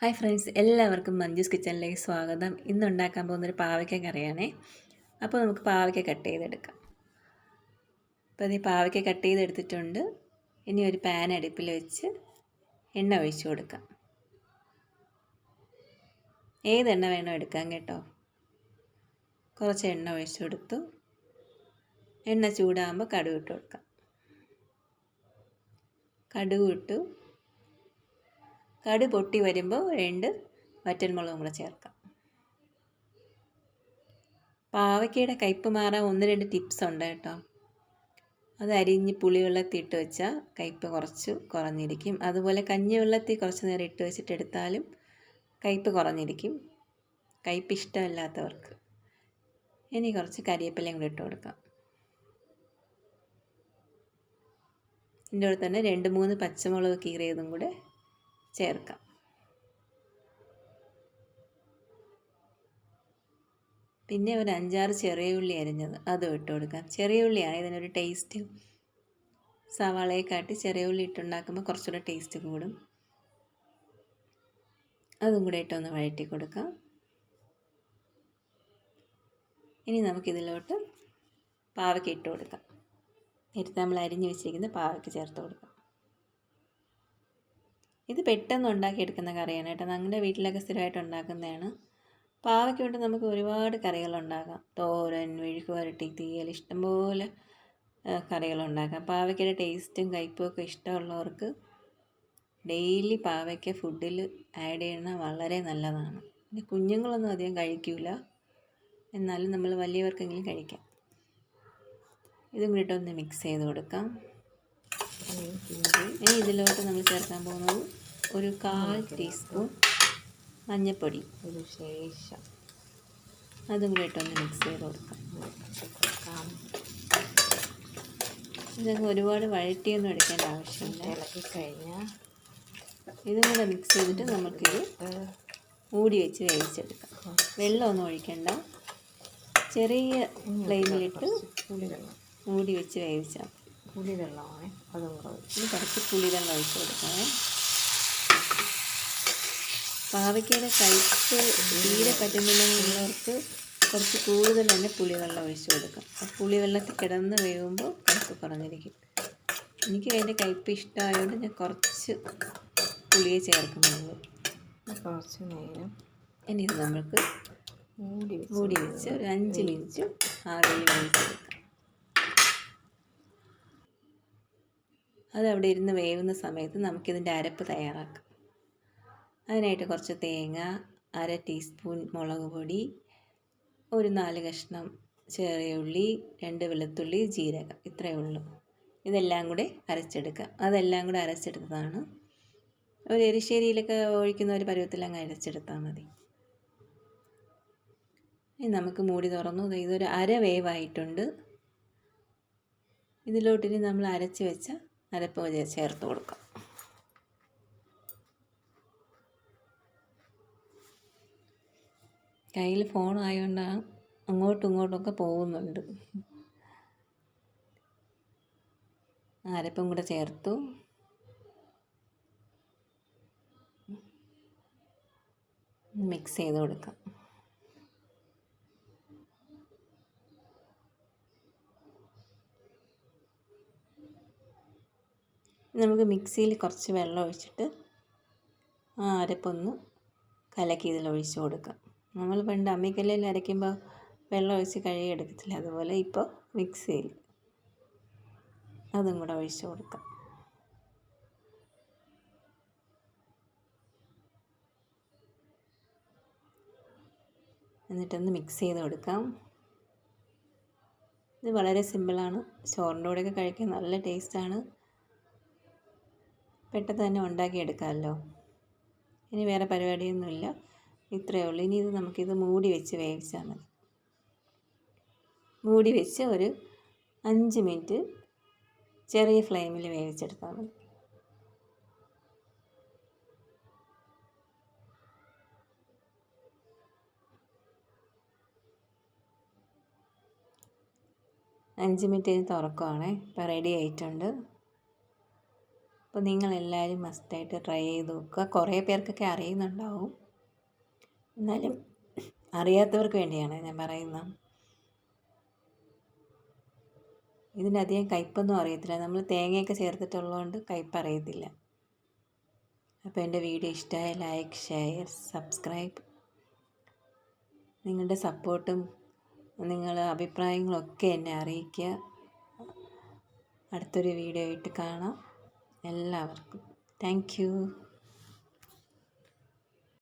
Hi friends എല്ലാവർക്കും മഞ്ജുസ് കിച്ചണിലേക്ക് സ്വാഗതം. ഇന്ന് ഉണ്ടാക്കാൻ പോകുന്നൊരു പാവയ്ക്ക കറിയാണേ. അപ്പോൾ നമുക്ക് പാവയ്ക്ക കട്ട് ചെയ്തെടുക്കാം. അപ്പോൾ ഇത് പാവയ്ക്ക കട്ട് ചെയ്തെടുത്തിട്ടുണ്ട്. ഇനി ഒരു പാൻ അടുപ്പിൽ വെച്ച് എണ്ണ ഒഴിച്ചു കൊടുക്കാം. ഏത് എണ്ണ വേണോ എടുക്കാം കേട്ടോ. കുറച്ച് എണ്ണ ഒഴിച്ചു കൊടുത്തു. എണ്ണ ചൂടാകുമ്പോൾ കടുക് കൊടുക്കാം. കടുക് ഇട്ടു. കടു പൊട്ടി വരുമ്പോൾ രണ്ട് വറ്റൻമുളകും കൂടെ ചേർക്കാം. പാവയ്ക്കയുടെ കയ്പ്പ് മാറാൻ ഒന്ന് രണ്ട് ടിപ്സ് ഉണ്ട് കേട്ടോ. അത് അരിഞ്ഞ് പുളിവെള്ളത്തിൽ ഇട്ട് വെച്ചാൽ കയ്പ്പ് കുറച്ച് കുറഞ്ഞിരിക്കും. അതുപോലെ കഞ്ഞിവെള്ളത്തിൽ കുറച്ച് നേരം ഇട്ട് വെച്ചിട്ട് എടുത്താലും കയ്പ്പ് കുറഞ്ഞിരിക്കും. കയ്പ്പ് ഇഷ്ടമില്ലാത്തവർക്ക്. ഇനി കുറച്ച് കരിയേപ്പിലയും കൂടി ഇട്ട് കൊടുക്കാം. ഇതിന്റെ കൂടെ തന്നെ രണ്ട് മൂന്ന് പച്ചമുളക് കീറിയതും കൂടെ ചേർക്കാം. പിന്നെ ഒരു അഞ്ചാറ് ചെറിയ ഉള്ളി അരിഞ്ഞത് അതും ഇട്ട് കൊടുക്കാം. ചെറിയ ഉള്ളിയാണ് ഇതിനൊരു ടേസ്റ്റ് സവാളയെ കാട്ടി ചെറിയ ഉള്ളി ഇട്ടുണ്ടാക്കുമ്പോൾ കുറച്ചുകൂടെ ടേസ്റ്റ് കൂടും. അതും കൂടെ ഇട്ടൊന്ന് വഴറ്റി കൊടുക്കാം. ഇനി നമുക്കിതിലോട്ട് പാവയ്ക്ക് ഇട്ട് കൊടുക്കാം. നേരത്തെ നമ്മൾ അരിഞ്ഞ് വെച്ചിരിക്കുന്ന പാവയ്ക്ക് ചേർത്ത് കൊടുക്കാം. ഇത് പെട്ടെന്ന് ഉണ്ടാക്കിയെടുക്കുന്ന കറിയാണ് കേട്ടോ. ഞങ്ങളുടെ വീട്ടിലൊക്കെ സ്ഥിരമായിട്ട് ഉണ്ടാക്കുന്നതാണ്. പാവയ്ക്ക് കൊണ്ട് നമുക്ക് ഒരുപാട് കറികൾ ഉണ്ടാക്കാം തോരൻ മെഴുക്ക് വരട്ടി തീയൽ ഇഷ്ടംപോലെ കറികളുണ്ടാക്കാം. പാവയ്ക്കയുടെ ടേസ്റ്റും കയ്പും ഒക്കെ ഇഷ്ടമുള്ളവർക്ക് ഡെയിലി പാവയ്ക്ക ഫുഡിൽ ആഡ് ചെയ്യുന്ന വളരെ നല്ലതാണ്. പിന്നെ കുഞ്ഞുങ്ങളൊന്നും അധികം കഴിക്കില്ല എന്നാലും നമ്മൾ വലിയവർക്കെങ്കിലും കഴിക്കാം. ഇതും കൂടിയിട്ടൊന്ന് മിക്സ് ചെയ്ത് കൊടുക്കാം. ഇനി ഇതിലോട്ട് നമ്മൾ ചേർക്കാൻ പോകുന്നത് ഒരു കാൽ ടീസ്പൂൺ മഞ്ഞൾപ്പൊടി ഒരു ശേഷം. അതും കൂടി ഇട്ടൊന്ന് മിക്സ് ചെയ്ത് കൊടുക്കാം. ഇതൊക്കെ ഒരുപാട് വഴറ്റിയൊന്നും എടുക്കേണ്ട ആവശ്യമില്ല. ഇളക്കി കഴിഞ്ഞാൽ ഇതും കൂടെ മിക്സ് ചെയ്തിട്ട് നമുക്കിത് മൂടി വെച്ച് വേവിച്ചെടുക്കാം. വെള്ളമൊന്നും ഒഴിക്കണ്ട. ചെറിയ ഫ്ലെയിമിലിട്ട് മൂടി വെച്ച് വേവിച്ചാൽ പുളിവെള്ളമാണ് അതും കൂടെ ഇനി കുറച്ച് പുളിവെള്ളം ഒഴിച്ച് കൊടുക്കണേ പാവയ്ക്കയുടെ കയ്പ്പ് തീരെ പറ്റുന്നില്ലെന്നുള്ളവർക്ക് കുറച്ച് കൂടുതൽ തന്നെ പുളിവെള്ളം ഒഴിച്ച് കൊടുക്കാം. ആ പുളിവെള്ളത്തിൽ കിടന്ന് വേവുമ്പോൾ കയ്പ്പ് കുറഞ്ഞിരിക്കും. എനിക്ക് അതിന്റെ കയ്പ്പ് ഇഷ്ടമായതുകൊണ്ട് ഞാൻ കുറച്ച് പുളിയെ ചേർക്കുന്നുള്ളൂ. കുറച്ച് നേരം. ഇനി ഇത് നമുക്ക് മൂടി വെച്ച് ഒരു അഞ്ച് മിനിറ്റ് ആവിയിൽ വേവിച്ചെടുക്കാം. അതവിടെ ഇരുന്ന് വേവുന്ന സമയത്ത് നമുക്കിതിന്റെ അരപ്പ് തയ്യാറാക്കാം. അതിനായിട്ട് കുറച്ച് തേങ്ങ അര ടീസ്പൂൺ മുളക് പൊടി ഒരു നാല് കഷ്ണം ചെറിയ ഉള്ളി രണ്ട് വെളുത്തുള്ളി ജീരകം. ഇത്രയേ ഉള്ളൂ. ഇതെല്ലാം കൂടെ അരച്ചെടുക്കുക. അതെല്ലാം കൂടെ അരച്ചെടുത്തതാണ്. ഒരു എരിശ്ശേരിയിലൊക്കെ ഒഴിക്കുന്ന ഒരു പരുവത്തിൽ അങ്ങ് അരച്ചെടുത്താൽ മതി. ഇനി നമുക്ക് മൂടി തുറന്നു. ഇതൊരു അര വേവായിട്ടുണ്ട്. ഇതിലോട്ടിനി നമ്മൾ അരച്ച് വെച്ച അരപ്പ് ചേർത്ത് കൊടുക്കാം. കയ്യിൽ ഫോൺ അങ്ങോട്ടും ഇങ്ങോട്ടുമൊക്കെ പോകുന്നുണ്ട്. അരപ്പും കൂടെ ചേർത്തു? മിക്സ് ചെയ്ത് കൊടുക്കാം. നമുക്ക് മിക്സിയിൽ കുറച്ച് വെള്ളം ഒഴിച്ചിട്ട് ആ അരപ്പൊന്ന് കലക്കി ഇതിൽ ഒഴിച്ച് കൊടുക്കാം. നമ്മൾ പണ്ട് അമ്മിക്കല്ലിൽ അരയ്ക്കുമ്പോൾ വെള്ളം ഒഴിച്ച് കഴുകി എടുക്കത്തില്ല? അതുപോലെ ഇപ്പോൾ മിക്സിയിൽ അതും കൂടെ ഒഴിച്ച് കൊടുക്കാം. എന്നിട്ടൊന്ന് മിക്സ് ചെയ്ത് കൊടുക്കാം. ഇത് വളരെ സിമ്പിളാണ്. ചോറിന്റെ കൂടെയൊക്കെ കഴിക്കാൻ നല്ല ടേസ്റ്റാണ്. പെട്ടെന്ന് തന്നെ ഉണ്ടാക്കിയെടുക്കാമല്ലോ. ഇനി വേറെ പരിപാടിയൊന്നുമില്ല. ഇത്രയേ ഉള്ളൂ. ഇനി ഇത് നമുക്കിത് മൂടി വെച്ച് വേവിച്ചാൽ മതി. മൂടി വെച്ച് ഒരു അഞ്ച് മിനിറ്റ് ചെറിയ ഫ്ലെയിമിൽ വേവിച്ചെടുത്താൽ മതി. അഞ്ച് മിനിറ്റ് തുറക്കുവാണേ. ഇപ്പോൾ റെഡി ആയിട്ടുണ്ട്. അപ്പോൾ നിങ്ങളെല്ലാവരും മസ്റ്റായിട്ട് ട്രൈ ചെയ്ത് നോക്കുക. കുറേ പേർക്കൊക്കെ അറിയുന്നുണ്ടാവും. എന്നാലും അറിയാത്തവർക്ക് വേണ്ടിയാണ് ഞാൻ പറയുന്നത്. ഇതിനധികം കയ്പ്പൊന്നും അറിയത്തില്ല. നമ്മൾ തേങ്ങയൊക്കെ ചേർത്തിട്ടുള്ളതുകൊണ്ട് കയ്പ്പ് അറിയത്തില്ല. അപ്പോൾ എന്റെ വീഡിയോ ഇഷ്ടമായ ലൈക്ക് ഷെയർ സബ്സ്ക്രൈബ്. നിങ്ങളുടെ സപ്പോർട്ടും നിങ്ങളുടെ അഭിപ്രായങ്ങളൊക്കെ എന്നെ അറിയിക്കുക. അടുത്തൊരു വീഡിയോ ആയിട്ട് കാണാം. എല്ലാവർക്കും. താങ്ക്